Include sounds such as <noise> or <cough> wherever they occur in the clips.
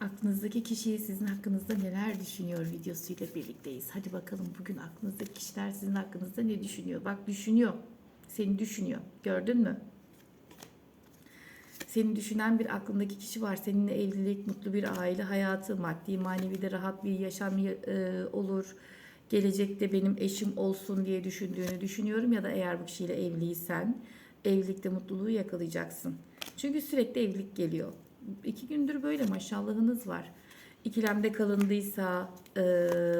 Aklınızdaki kişi sizin hakkınızda neler düşünüyor videosuyla birlikteyiz. Hadi bakalım bugün aklınızdaki kişiler sizin hakkınızda ne düşünüyor? Bak düşünüyor. Seni düşünüyor. Gördün mü? Seni düşünen bir aklındaki kişi var. Seninle evlilik, mutlu bir aile hayatı, maddi manevi de rahat bir yaşam e, olur. Gelecekte benim eşim olsun diye düşündüğünü düşünüyorum ya da eğer bu kişiyle evliysen evlilikte mutluluğu yakalayacaksın. Çünkü sürekli evlilik geliyor. İki gündür böyle maşallahınız var. İkilemde kalındıysa e,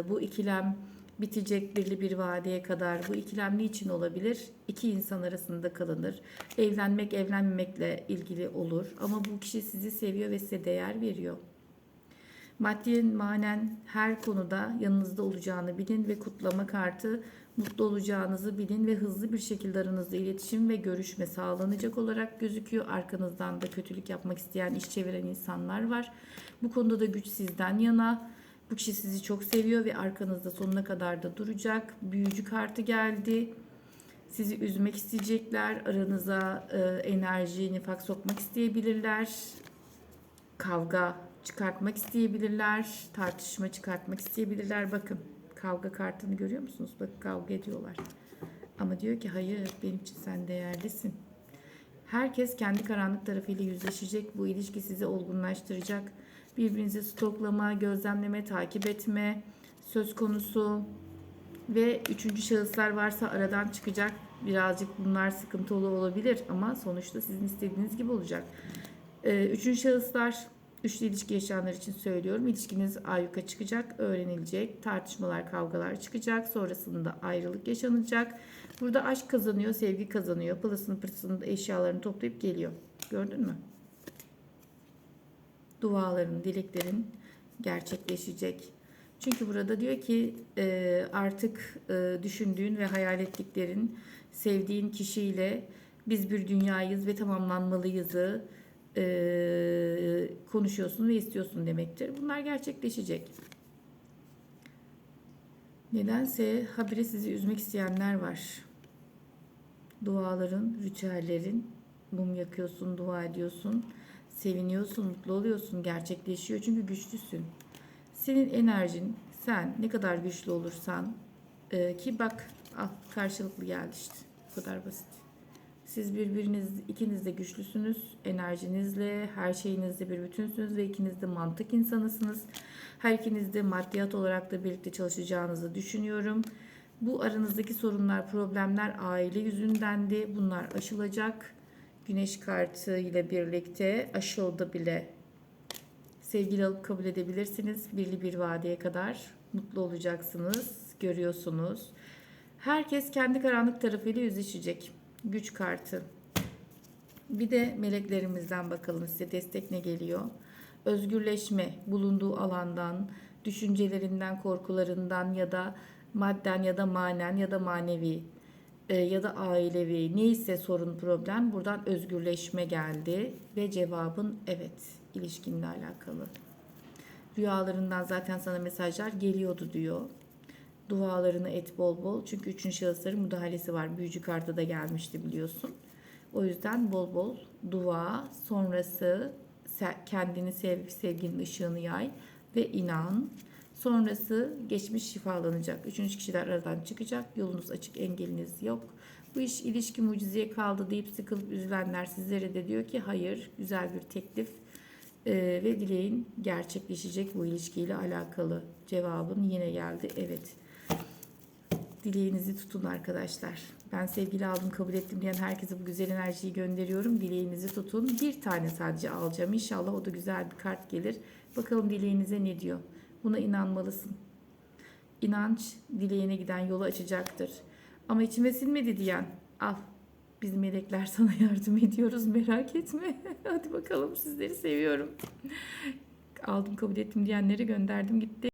bu ikilem bitecek belli bir vadeye kadar. Bu ikilem niçin olabilir? İki insan arasında kalınır. Evlenmek evlenmemekle ilgili olur. Ama bu kişi sizi seviyor ve size değer veriyor. Maddi manen her konuda yanınızda olacağını bilin ve kutlama kartı mutlu olacağınızı bilin ve hızlı bir şekilde aranızda iletişim ve görüşme sağlanacak olarak gözüküyor. Arkanızdan da kötülük yapmak isteyen, iş çeviren insanlar var. Bu konuda da güç sizden yana. Bu kişi sizi çok seviyor ve arkanızda sonuna kadar da duracak. Büyücü kartı geldi. Sizi üzmek isteyecekler. Aranıza e, enerji, nifak sokmak isteyebilirler. Kavga çıkartmak isteyebilirler. Tartışma çıkartmak isteyebilirler. Bakın kavga kartını görüyor musunuz? Bakın kavga ediyorlar. Ama diyor ki hayır benim için sen değerlisin. Herkes kendi karanlık tarafıyla yüzleşecek. Bu ilişki sizi olgunlaştıracak. Birbirinizi stoklama, gözlemleme, takip etme söz konusu. Ve üçüncü şahıslar varsa aradan çıkacak. Birazcık bunlar sıkıntılı olabilir ama sonuçta sizin istediğiniz gibi olacak. Ee, üçüncü şahıslar üçlü ilişki yaşayanlar için söylüyorum. İlişkiniz ayyuka çıkacak, öğrenilecek. Tartışmalar, kavgalar çıkacak. Sonrasında ayrılık yaşanacak. Burada aşk kazanıyor, sevgi kazanıyor. Pılısını pırtısını eşyalarını toplayıp geliyor. Gördün mü? Duaların, dileklerin gerçekleşecek. Çünkü burada diyor ki e, artık e, düşündüğün ve hayal ettiklerin sevdiğin kişiyle biz bir dünyayız ve tamamlanmalıyızı e, konuşuyorsun ve istiyorsun demektir. Bunlar gerçekleşecek. Nedense habire sizi üzmek isteyenler var. Duaların, ritüellerin, mum yakıyorsun, dua ediyorsun, seviniyorsun, mutlu oluyorsun, gerçekleşiyor çünkü güçlüsün. Senin enerjin, sen ne kadar güçlü olursan e, ki bak al karşılıklı geldi işte. Bu kadar basit. Siz birbiriniz, ikiniz de güçlüsünüz. Enerjinizle, her şeyinizle bir bütünsünüz ve ikiniz de mantık insanısınız. Her ikiniz de maddiyat olarak da birlikte çalışacağınızı düşünüyorum. Bu aranızdaki sorunlar, problemler aile yüzündendi. Bunlar aşılacak. Güneş kartı ile birlikte aşıldı bile. Sevgili alıp kabul edebilirsiniz. Birli bir vadeye kadar mutlu olacaksınız. Görüyorsunuz. Herkes kendi karanlık tarafıyla yüzleşecek. Güç kartı. Bir de meleklerimizden bakalım size destek ne geliyor. Özgürleşme bulunduğu alandan, düşüncelerinden, korkularından ya da madden ya da manen ya da manevi e, ya da ailevi neyse sorun problem buradan özgürleşme geldi ve cevabın evet ilişkinle alakalı. Rüyalarından zaten sana mesajlar geliyordu diyor. Dualarını et bol bol. Çünkü üçüncü şahısların müdahalesi var. Büyücü kartı da gelmişti biliyorsun. O yüzden bol bol dua sonrası kendini sev, sevginin ışığını yay ve inan. Sonrası geçmiş şifalanacak. Üçüncü kişiler aradan çıkacak. Yolunuz açık, engeliniz yok. Bu iş ilişki mucizeye kaldı deyip sıkılıp üzülenler sizlere de diyor ki hayır güzel bir teklif ee, ve dileğin gerçekleşecek bu ilişkiyle alakalı. Cevabın yine geldi evet. Dileğinizi tutun arkadaşlar. Ben sevgili aldım kabul ettim diyen herkese bu güzel enerjiyi gönderiyorum. Dileğinizi tutun. Bir tane sadece alacağım. İnşallah o da güzel bir kart gelir. Bakalım dileğinize ne diyor. Buna inanmalısın. İnanç dileğine giden yolu açacaktır. Ama içime sinmedi diyen al. Biz melekler sana yardım ediyoruz merak etme. <laughs> Hadi bakalım sizleri seviyorum. Aldım kabul ettim diyenleri gönderdim gitti.